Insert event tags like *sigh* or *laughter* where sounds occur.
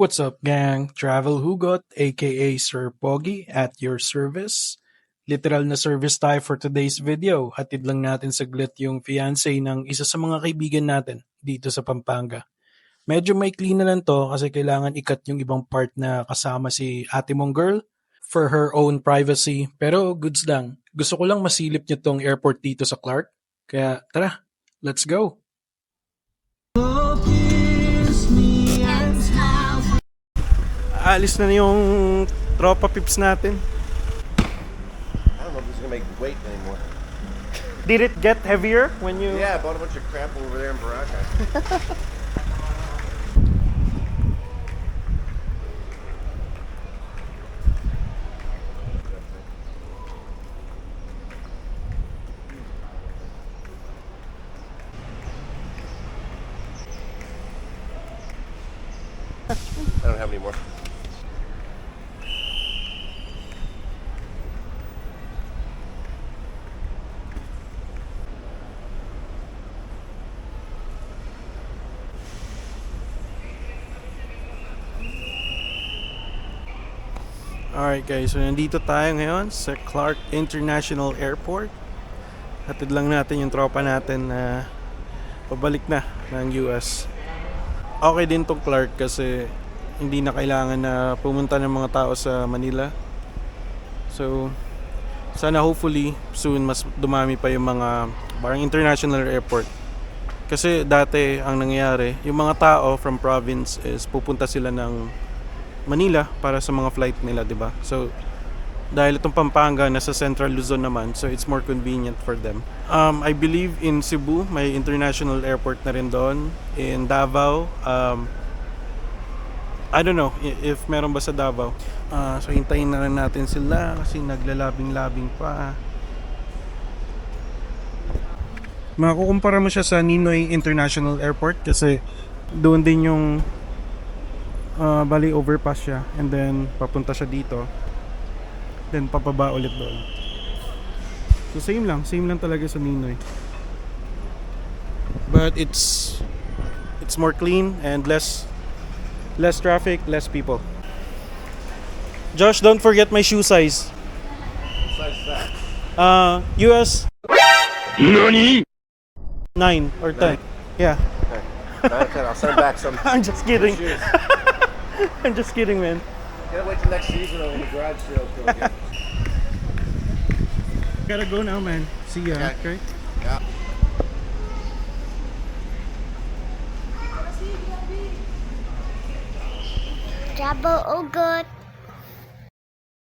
What's up, gang? Travel Hugot, aka Sir Pogi, at your service. Literal na service tayo for today's video. Hatid lang natin saglit yung fiancé ng isa sa mga kaibigan natin dito sa Pampanga. Medyo may clean na lang to kasi kailangan ikat yung ibang part na kasama si ate mong girl for her own privacy. Pero goods lang. Gusto ko lang masilip niyo tong airport dito sa Clark. Kaya tara, let's go! Alis na yung tropa pips natin. I don't know if this is gonna make weight anymore. Did it get heavier when you... Yeah, I bought a bunch of crap over there in Baraka. I don't have any more. Alright guys, so nandito tayo ngayon sa Clark International Airport. Hatid lang natin yung tropa natin na pabalik na ng US. Okay din tong Clark kasi hindi na kailangan na pumunta ng mga tao sa Manila. So, sana hopefully soon mas dumami pa yung mga parang international airport. Kasi dati ang nangyayari, yung mga tao from province is pupunta sila ng Manila para sa mga flight nila, 'di ba? So dahil itong Pampanga nasa Central Luzon naman, so it's more convenient for them. Um, I believe in Cebu, may international airport na rin doon. In Davao, um, I don't know if meron ba sa Davao. Ah, so hintayin na lang natin sila kasi naglalabing-labing pa. Makukumpara mo siya sa Ninoy International Airport kasi doon din yung uh, bali overpass siya and then papunta siya dito. Then papaba ulit doon. So same lang same lang talaga sa Ninoy but it's it's more clean and less less traffic less people. Josh don't forget my shoe size. Besides that, uh US NANI? 9 or 10 yeah. Nine of ten, I'll send back some *laughs* I'm just kidding. shoes. *laughs* I'm just kidding man Gotta wait till next season when the garage sale go again. gotta go now man see ya Okay. okay? Yeah. Double oh good.